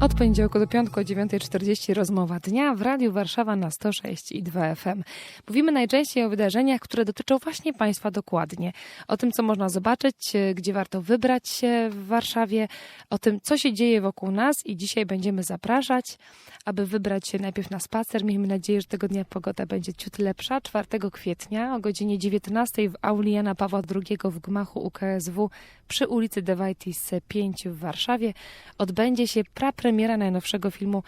Od poniedziałku do piątku o 9.40 rozmowa dnia w Radiu Warszawa na 106 i 2 FM. Mówimy najczęściej o wydarzeniach, które dotyczą właśnie Państwa dokładnie. O tym, co można zobaczyć, e, gdzie warto wybrać się w Warszawie, o tym, co się dzieje wokół nas i dzisiaj będziemy zapraszać, aby wybrać się najpierw na spacer. Miejmy nadzieję, że tego dnia pogoda będzie ciut lepsza. 4 kwietnia o godzinie 19 w auli Jana Pawła II w gmachu UKSW przy ulicy Dewajtis 5 w Warszawie odbędzie się prapremiera najnowszego filmu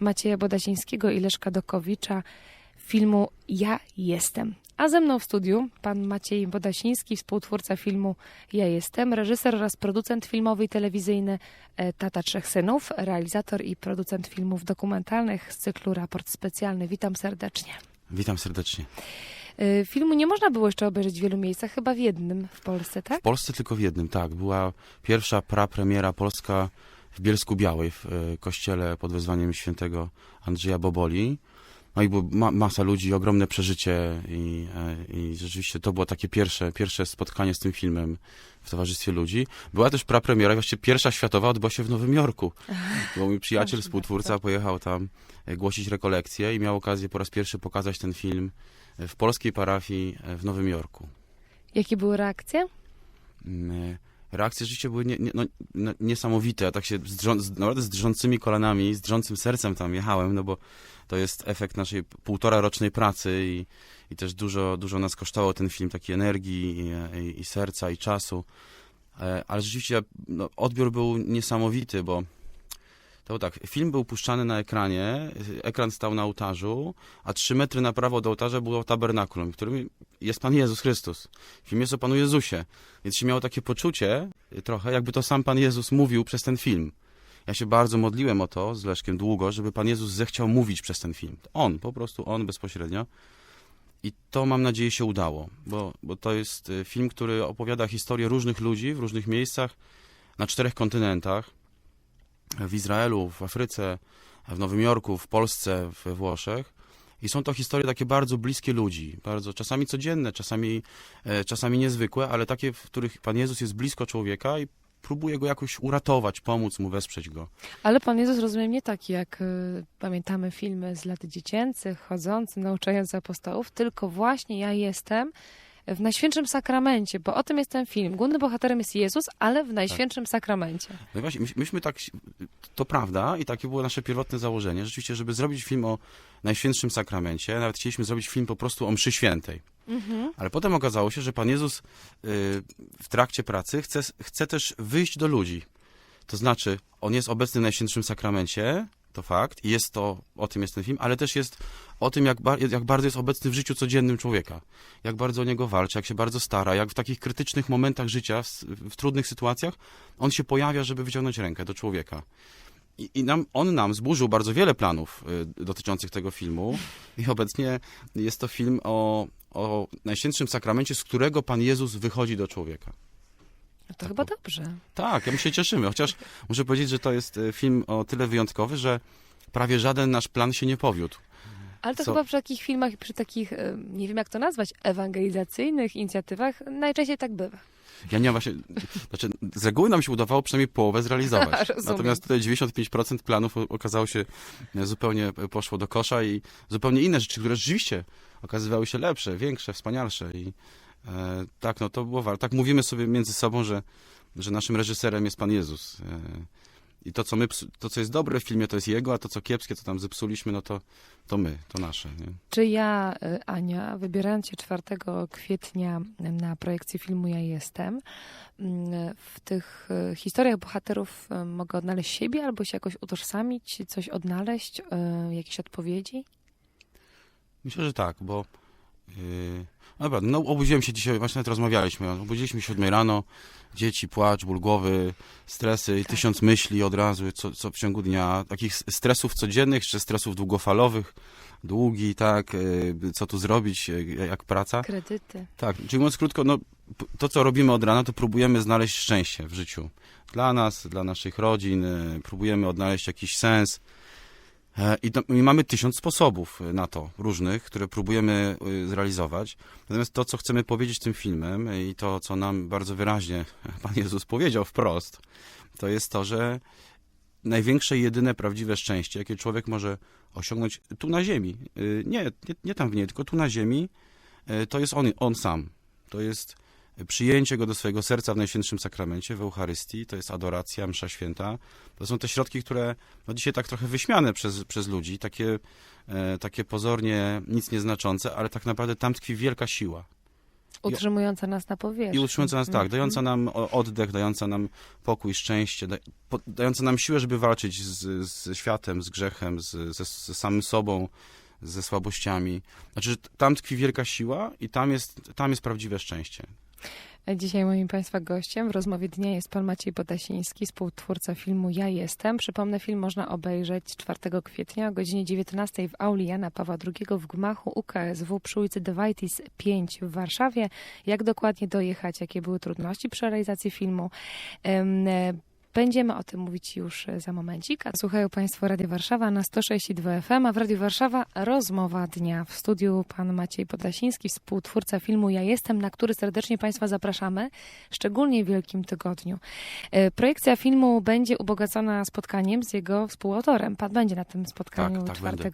Macieja Bodasińskiego i Leszka Dokowicza, filmu Ja Jestem. A ze mną w studiu pan Maciej Bodasiński, współtwórca filmu Ja Jestem, reżyser oraz producent filmowy i telewizyjny e, Tata Trzech Synów, realizator i producent filmów dokumentalnych z cyklu Raport Specjalny. Witam serdecznie. Witam serdecznie. E, Filmu nie można było jeszcze obejrzeć w wielu miejscach, chyba w jednym w Polsce, tak? W Polsce tylko w jednym, tak. Była pierwsza prapremiera polska w Bielsku Białej, w e, kościele pod wezwaniem świętego Andrzeja Boboli. No i była ma, masa ludzi, ogromne przeżycie i, e, i rzeczywiście to było takie pierwsze, pierwsze spotkanie z tym filmem w towarzystwie ludzi. Była też prapremiera, właściwie pierwsza światowa odbyła się w Nowym Jorku, bo mój przyjaciel, współtwórca pojechał tam e, głosić rekolekcje i miał okazję po raz pierwszy pokazać ten film e, w polskiej parafii w Nowym Jorku. Jakie były reakcje? Reakcje rzeczywiście były nie, nie, no, no, niesamowite. Ja tak się z, naprawdę z drżącymi kolanami, z drżącym sercem tam jechałem, no bo to jest efekt naszej półtora rocznej pracy i, i też dużo, dużo nas kosztował ten film, takiej energii i, i, i serca i czasu. E, Ale rzeczywiście no, odbiór był niesamowity, bo to tak, film był puszczany na ekranie, ekran stał na ołtarzu, a trzy metry na prawo do ołtarza było tabernakulum, w którym jest Pan Jezus Chrystus. Film jest o Panu Jezusie, więc się miało takie poczucie y, trochę, jakby to sam Pan Jezus mówił przez ten film. Ja się bardzo modliłem o to z Leszkiem długo, żeby Pan Jezus zechciał mówić przez ten film. On, po prostu on bezpośrednio. I to mam nadzieję się udało, bo, bo to jest y, film, który opowiada historię różnych ludzi w różnych miejscach, na czterech kontynentach. W Izraelu, w Afryce, w Nowym Jorku, w Polsce, we Włoszech. I są to historie takie bardzo bliskie ludzi, bardzo czasami codzienne, czasami, e, czasami niezwykłe, ale takie, w których Pan Jezus jest blisko człowieka i próbuje go jakoś uratować, pomóc mu, wesprzeć go. Ale Pan Jezus, rozumiem, nie taki jak y, pamiętamy filmy z lat dziecięcych, chodzący, nauczający apostołów, tylko właśnie ja jestem w Najświętszym Sakramencie, bo o tym jest ten film. Głównym bohaterem jest Jezus, ale w Najświętszym Sakramencie. No właśnie, my, myśmy tak, to prawda i takie było nasze pierwotne założenie, rzeczywiście, żeby zrobić film o Najświętszym Sakramencie, nawet chcieliśmy zrobić film po prostu o mszy świętej. Mhm. Ale potem okazało się, że Pan Jezus y, w trakcie pracy chce, chce też wyjść do ludzi. To znaczy, On jest obecny w Najświętszym Sakramencie, to fakt, i jest to, o tym jest ten film, ale też jest o tym, jak, jak bardzo jest obecny w życiu codziennym człowieka. Jak bardzo o niego walczy, jak się bardzo stara, jak w takich krytycznych momentach życia, w, w trudnych sytuacjach, On się pojawia, żeby wyciągnąć rękę do człowieka. I, I nam, on nam zburzył bardzo wiele planów y, dotyczących tego filmu i obecnie jest to film o, o Najświętszym Sakramencie, z którego Pan Jezus wychodzi do człowieka. No to chyba dobrze. Tak, ja my się cieszymy, chociaż muszę powiedzieć, że to jest y, film o tyle wyjątkowy, że prawie żaden nasz plan się nie powiódł. Ale to Co? chyba przy takich filmach i przy takich, y, nie wiem jak to nazwać, ewangelizacyjnych inicjatywach najczęściej tak bywa. Ja nie mam właśnie, znaczy z reguły nam się udawało przynajmniej połowę zrealizować. Natomiast tutaj 95% planów okazało się e, zupełnie e, poszło do kosza i zupełnie inne rzeczy, które rzeczywiście okazywały się lepsze, większe, wspanialsze i e, tak, no to było warto. Tak mówimy sobie między sobą, że, że naszym reżyserem jest Pan Jezus. E, I to co, my, to, co jest dobre w filmie, to jest jego, a to, co kiepskie, to tam zepsuliśmy, no to, to my, to nasze. Nie? Czy ja, y, Ania, wybierając się 4 kwietnia na projekcję filmu Ja Jestem, mm, w tych y, historiach bohaterów y, mogę odnaleźć siebie albo się jakoś utożsamić, coś odnaleźć, jakieś odpowiedzi? Myślę, że tak, bo yy, dobra, no obudziłem się dzisiaj, właśnie nawet rozmawialiśmy, obudziliśmy się 7 rano, dzieci, płacz, ból głowy, stresy, Tak. tysiąc myśli od razu, co, co w ciągu dnia, takich stresów codziennych, czy stresów długofalowych, długi, tak, yy, co tu zrobić, yy, jak praca. Kredyty. Tak, czyli mówiąc krótko, no, to co robimy od rana, to próbujemy znaleźć szczęście w życiu. Dla nas, dla naszych rodzin, y, próbujemy odnaleźć jakiś sens. E, I, to, I mamy tysiąc sposobów y, na to, różnych, które próbujemy y, zrealizować. Natomiast to, co chcemy powiedzieć tym filmem y, i to, co nam bardzo wyraźnie Pan Jezus powiedział wprost, to jest to, że największe jedyne prawdziwe szczęście, jakie człowiek może osiągnąć tu na ziemi. Y, Nie, nie, nie tam w niej, tylko tu na ziemi. To jest on, on sam. To jest przyjęcie go do swojego serca w Najświętszym Sakramencie, w Eucharystii, to jest adoracja, msza święta. To są te środki, które no dzisiaj tak trochę wyśmiane przez, przez ludzi, takie, e, takie pozornie nic nieznaczące, ale tak naprawdę tam tkwi wielka siła. Utrzymująca nas na powierzchni. I utrzymująca nas, tak, Mhm. dająca nam oddech, dająca nam pokój, szczęście, da, po, dająca nam siłę, żeby walczyć z, ze światem, z grzechem, z, ze, ze samym sobą, ze słabościami. Znaczy, że tam tkwi wielka siła i tam jest, tam jest prawdziwe szczęście. Dzisiaj moim Państwa gościem w rozmowie dnia jest pan Maciej Podasiński, współtwórca filmu Ja Jestem. Przypomnę, film można obejrzeć 4 kwietnia o godzinie 19 w auli Jana Pawła II w gmachu UKSW przy ulicy Dewajtis 5 w Warszawie. Jak dokładnie dojechać, jakie były trudności przy realizacji filmu? Em, Będziemy o tym mówić już e, za momencik. A Słuchają Państwo Radio Warszawa na 106,2 FM, a w Radio Warszawa rozmowa dnia. W studiu pan Maciej Podasiński, współtwórca filmu Ja Jestem, na który serdecznie Państwa zapraszamy, szczególnie w Wielkim Tygodniu. E, Projekcja filmu będzie ubogacona spotkaniem z jego współautorem. Pan będzie na tym spotkaniu Tak, tak, 4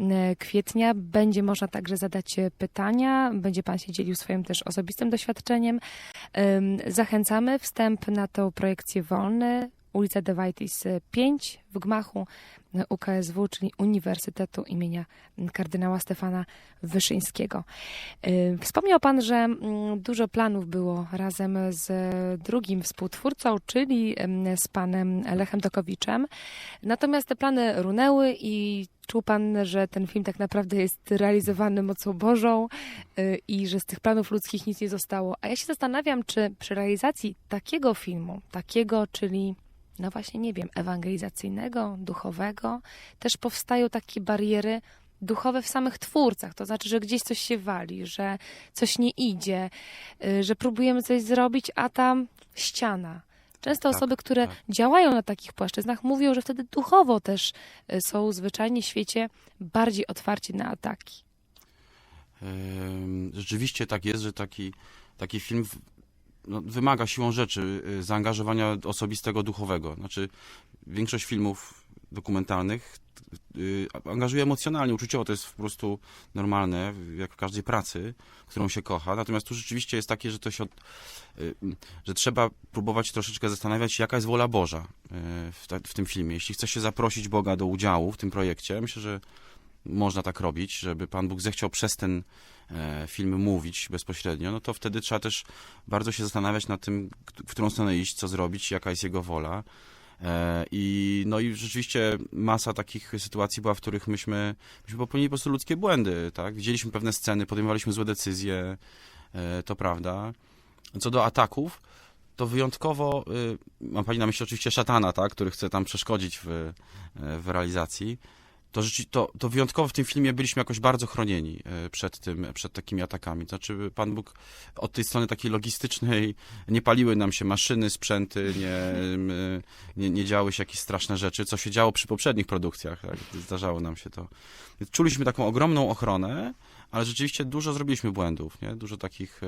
e, kwietnia. Będzie można także zadać pytania. Będzie Pan się dzielił swoim też osobistym doświadczeniem. Zachęcamy. Wstęp na tą projekcję wolny. one Ulica Dewajtis 5 w gmachu UKSW, czyli Uniwersytetu imienia kardynała Stefana Wyszyńskiego. Yy, Wspomniał Pan, że dużo planów było razem z drugim współtwórcą, czyli z panem Lechem Tokowiczem. Natomiast te plany runęły i czuł Pan, że ten film tak naprawdę jest realizowany mocą Bożą i że z tych planów ludzkich nic nie zostało. A ja się zastanawiam, czy przy realizacji takiego filmu, takiego, czyli no właśnie, nie wiem, ewangelizacyjnego, duchowego, też powstają takie bariery duchowe w samych twórcach. To znaczy, że gdzieś coś się wali, że coś nie idzie, y, że próbujemy coś zrobić, a tam ściana. Często Tak, osoby, które tak. działają na takich płaszczyznach, mówią, że wtedy duchowo też y, są zwyczajnie w świecie bardziej otwarci na ataki. Rzeczywiście tak jest, że taki, taki film no, wymaga siłą rzeczy y, zaangażowania osobistego, duchowego. Znaczy, większość filmów dokumentalnych y, angażuje emocjonalnie, uczuciowo, to jest po prostu normalne, jak w każdej pracy, którą się kocha. Natomiast tu rzeczywiście jest takie, że to się, od, y, że trzeba próbować troszeczkę zastanawiać się, jaka jest wola Boża w, w tym filmie. Jeśli chce się zaprosić Boga do udziału w tym projekcie, myślę, że można tak robić, żeby Pan Bóg zechciał przez ten e, film mówić bezpośrednio, no to wtedy trzeba też bardzo się zastanawiać nad tym, w którą stronę iść, co zrobić, jaka jest Jego wola. E, I, no i rzeczywiście masa takich sytuacji była, w których myśmy, myśmy popełnili po prostu ludzkie błędy, tak? Widzieliśmy pewne sceny, podejmowaliśmy złe decyzje, e, to prawda. Co do ataków, to wyjątkowo, y, mam pani na myśli oczywiście szatana, tak? Który chce tam przeszkodzić w, w realizacji to, to, to wyjątkowo w tym filmie byliśmy jakoś bardzo chronieni e, przed tym, przed takimi atakami. Znaczy, Pan Bóg od tej strony takiej logistycznej nie paliły nam się maszyny, sprzęty, nie, nie, nie działy się jakieś straszne rzeczy, co się działo przy poprzednich produkcjach. Tak? Zdarzało nam się to. Czuliśmy taką ogromną ochronę, ale rzeczywiście dużo zrobiliśmy błędów, nie? Dużo takich.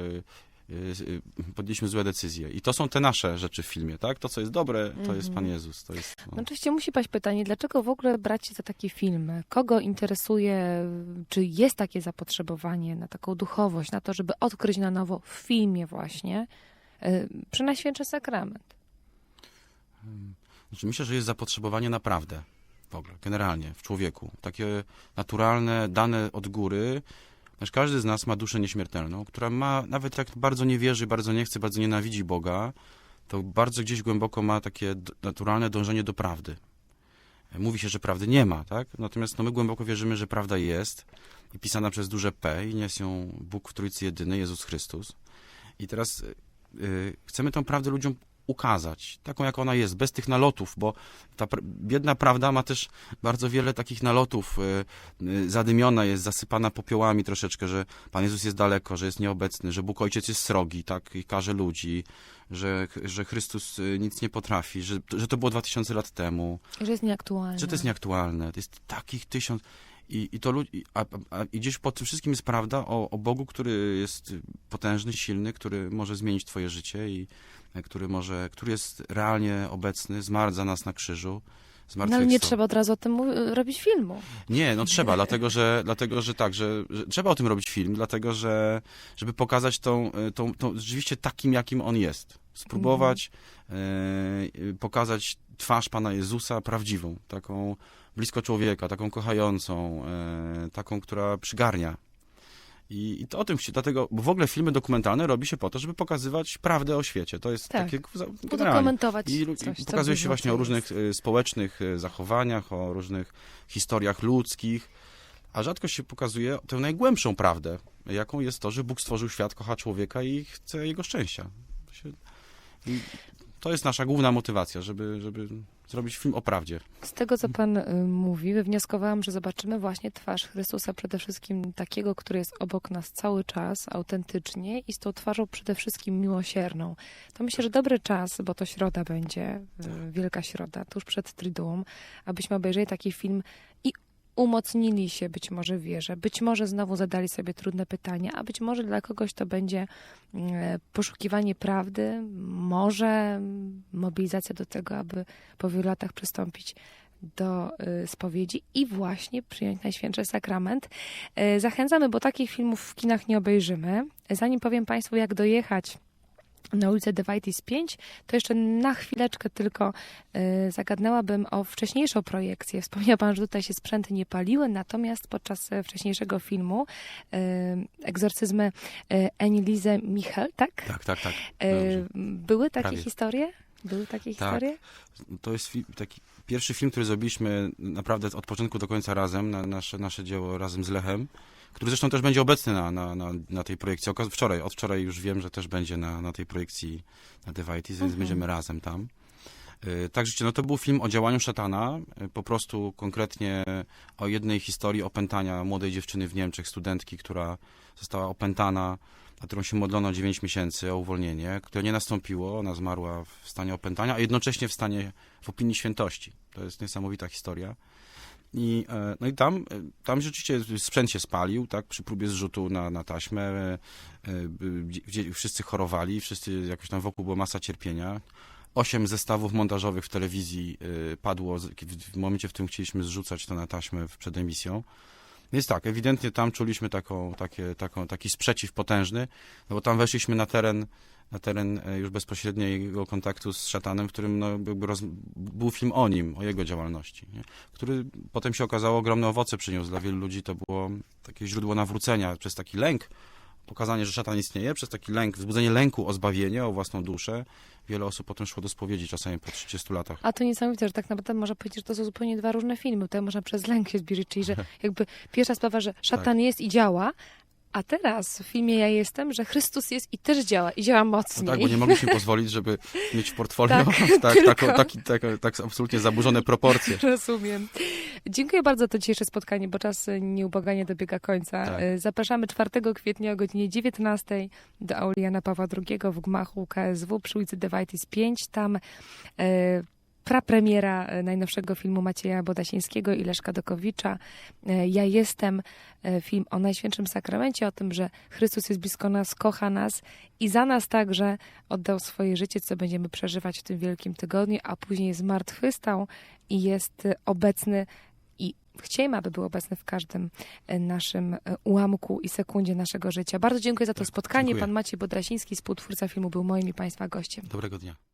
E, Podjęliśmy złe decyzje. I to są te nasze rzeczy w filmie, tak? To, co jest dobre, to jest Pan Mhm. Jezus. To jest, no. No oczywiście musi paść pytanie, dlaczego w ogóle brać się za taki film? Kogo interesuje, czy jest takie zapotrzebowanie na taką duchowość, na to, żeby odkryć na nowo w filmie właśnie y, przy Najświętszy Sakrament? Znaczy myślę, że jest zapotrzebowanie na prawdę w ogóle, generalnie w człowieku. Takie naturalne, dane od góry. Znaczy każdy z nas ma duszę nieśmiertelną, która ma, nawet jak bardzo nie wierzy, bardzo nie chce, bardzo nienawidzi Boga, to bardzo gdzieś głęboko ma takie naturalne dążenie do prawdy. Mówi się, że prawdy nie ma, tak? Natomiast no, my głęboko wierzymy, że prawda jest i pisana przez duże P i jest ją Bóg w Trójcy Jedyny, Jezus Chrystus. I teraz y, y, chcemy tą prawdę ludziom ukazać, taką jak ona jest, bez tych nalotów, bo ta biedna prawda ma też bardzo wiele takich nalotów, y, y, zadymiona jest, zasypana popiołami troszeczkę, że Pan Jezus jest daleko, że jest nieobecny, że Bóg Ojciec jest srogi, tak, i karze ludzi, że, że Chrystus y, nic nie potrafi, że, że to było 2000 lat temu, Że jest nieaktualne. że to jest nieaktualne, to jest takich tysiąc... I, i to ludzi, a, a, i gdzieś pod tym wszystkim jest prawda o, o Bogu, który jest potężny, silny, który może zmienić twoje życie i e, który może, który jest realnie obecny, zmarł za nas na krzyżu. No ale nie trzeba od razu o tym robić filmu. Nie, no trzeba, dlatego że, dlatego, że tak, że, że trzeba o tym robić film, dlatego że, żeby pokazać tą, y, tą, tą rzeczywiście takim, jakim on jest. Spróbować e, pokazać twarz Pana Jezusa prawdziwą, taką blisko człowieka, taką kochającą, e, taką, która przygarnia. I, I to o tym się, dlatego, bo w ogóle filmy dokumentalne robi się po to, żeby pokazywać prawdę o świecie. To jest Tak. takie. Udokumentować I, coś, i pokazuje się właśnie o różnych jest. y, społecznych y, zachowaniach, o różnych historiach ludzkich, a rzadko się pokazuje tę najgłębszą prawdę, jaką jest to, że Bóg stworzył świat, kocha człowieka i chce jego szczęścia. I to jest nasza główna motywacja, żeby, żeby zrobić film o prawdzie. Z tego, co Pan y, mówi, wywnioskowałam, że zobaczymy właśnie twarz Chrystusa przede wszystkim takiego, który jest obok nas cały czas, autentycznie i z tą twarzą przede wszystkim miłosierną. To myślę, że dobry czas, bo to środa będzie, y, Wielka Środa, tuż przed Triduum, abyśmy obejrzeli taki film i umocnili się być może w wierze, być może znowu zadali sobie trudne pytania, a być może dla kogoś to będzie y, poszukiwanie prawdy, może mobilizacja do tego, aby po wielu latach przystąpić do y, spowiedzi i właśnie przyjąć Najświętszy Sakrament. Y, Zachęcamy, bo takich filmów w kinach nie obejrzymy. Zanim powiem Państwu, jak dojechać na ulicę Devitis 5, to jeszcze na chwileczkę tylko y, zagadnęłabym o wcześniejszą projekcję. Wspomniał Pan, że tutaj się sprzęty nie paliły, natomiast podczas e, wcześniejszego filmu y, egzorcyzmy y, Enilize Michel, tak? Tak, tak, tak. Y, były takie Prawie. historie? Były takie Tak. historie? To jest taki pierwszy film, który zrobiliśmy naprawdę od początku do końca razem, na nasze, nasze dzieło razem z Lechem, który zresztą też będzie obecny na, na, na, na tej projekcji. Okaz- Wczoraj, od wczoraj już wiem, że też będzie na, na tej projekcji na Devitis, więc Mhm. będziemy razem tam. Y, Tak, rzeczywiście, no to był film o działaniu szatana, y, po prostu konkretnie o jednej historii opętania młodej dziewczyny w Niemczech, studentki, która została opętana, na którą się modlono 9 miesięcy o uwolnienie, które nie nastąpiło, ona zmarła w stanie opętania, a jednocześnie w stanie, w opinii świętości. To jest niesamowita historia. I, e, no i tam, e, tam rzeczywiście sprzęt się spalił, tak, przy próbie zrzutu na, na taśmę, e, wszyscy chorowali, wszyscy jakoś tam wokół była masa cierpienia. Osiem zestawów montażowych w telewizji padło w, momencie, w którym chcieliśmy zrzucać to na taśmę przed emisją. Więc tak, ewidentnie tam czuliśmy taką, takie, taką, taki sprzeciw potężny, no bo tam weszliśmy na teren, na teren e, już bezpośredniego kontaktu z szatanem, w którym no, roz, był film o nim, o jego działalności, nie? który potem się okazało ogromne owoce przyniósł. Dla wielu ludzi to było takie źródło nawrócenia przez taki lęk, pokazanie, że szatan istnieje, przez taki lęk, wzbudzenie lęku o zbawienie, o własną duszę. Wiele osób potem szło do spowiedzi, czasami po 30 latach. A to niesamowite, że tak naprawdę można powiedzieć, że to są zupełnie dwa różne filmy. Tutaj można przez lęk się zbliżyć, czyli że jakby pierwsza sprawa, że szatan Tak. jest i działa, a teraz w filmie Ja Jestem, że Chrystus jest i też działa, i działa No mocniej. tak, bo nie mogliśmy pozwolić, żeby mieć w portfolio Tak, tak, taki, tak, tak absolutnie zaburzone proporcje. Rozumiem. Dziękuję bardzo za to dzisiejsze spotkanie, bo czas nieubłaganie dobiega końca. Tak. Y, Zapraszamy 4 kwietnia o godzinie 19 do auli Jana Pawła II w gmachu KSW przy ulicy Devitis 5. Tam e, prapremiera e, najnowszego filmu Macieja Bodasińskiego i Leszka Dokowicza. E, ja jestem e, film o Najświętszym Sakramencie, o tym, że Chrystus jest blisko nas, kocha nas i za nas także oddał swoje życie, co będziemy przeżywać w tym Wielkim Tygodniu, a później zmartwychwstał i jest obecny i chcielibyśmy, aby był obecny w każdym naszym ułamku i sekundzie naszego życia. Bardzo dziękuję za to spotkanie. dziękuję. Pan Maciej Bodrasiński, współtwórca filmu, był moim i Państwa gościem. Dobrego dnia.